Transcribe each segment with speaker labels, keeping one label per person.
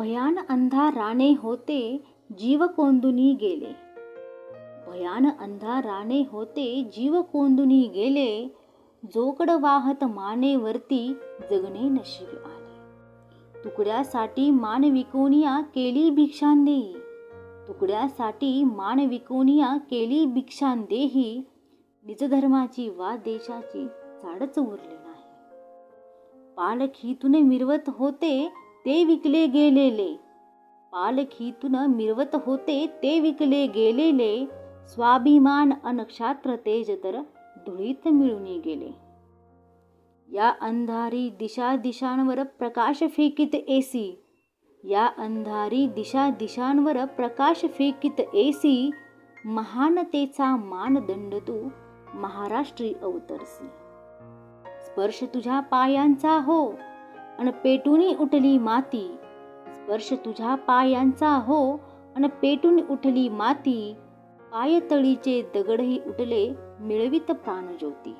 Speaker 1: भयान अंधाराने होते जीव कोंदुनी गेले. भयान अंधाराने होते जीव कोंदुनी गेले. जोकड वाहत मानेवरती जगणे नशीब आले. तुकड्यासाठी मान विकोनिया केली भिक्षांदेही तुकड्यासाठी मान विकोनिया केली भिक्षांदेही निजधर्माची वा देशाची झाडच उरली नाही. पालखीतून मिरवत होते ते विकले गेलेले. पालखीतून मिरवत होते ते विकले गेलेले. स्वाभिमान अनक्षात्र तेज तर धुळीत मिळून गेले. या अंधारी दिशा दिशांवर प्रकाश फेकित एसी या अंधारी दिशा दिशांवर प्रकाश फेकित एसी महानतेचा मानदंड तू महाराष्ट्री अवतरसी. स्पर्श तुझ्या पायांचा हो अन पेटूनी उठली माती. स्पर्श तुझ्या पायांचा हो अन पेटून उठली माती. पायतळीचे दगडही उठले मिळवित प्राणज्योती.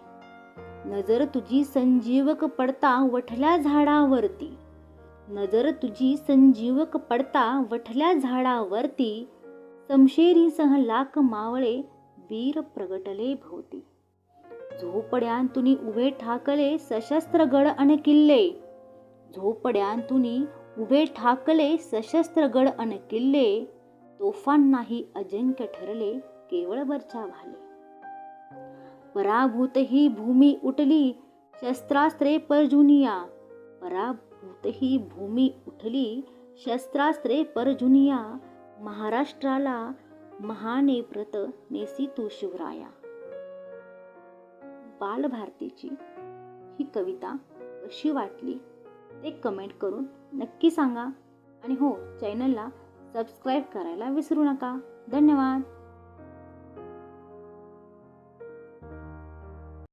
Speaker 1: नजर तुझी संजीवक पडता वठल्या झाडावरती. नजर तुझी संजीवक पडता वठल्या झाडावरती. समशेरीसह लाख मावळे वीर प्रगटले भोवती. झोपड्यांतुनी उभे ठाकले सशस्त्र गड अन किल्ले. झोपड्यांतुनी उभे ठाकले सशस्त्र गड अन किल्ले तोफांनाही अजिंक्य ठरले केवळ वरच्या भाले. पराभूत ही भूमी उठली शस्त्रास्त्रे परजुनिया पराभूत ही भूमी उठली शस्त्रास्त्रे परजुनिया महाराष्ट्राला महाने प्रत नेसी तू शिवराया. बालभारतीची ही कविता कशी वाटली? ते कमेंट करून नक्की सांगा. आणि हो चॅनलला सबस्क्राईब करायला विसरू नका. धन्यवाद.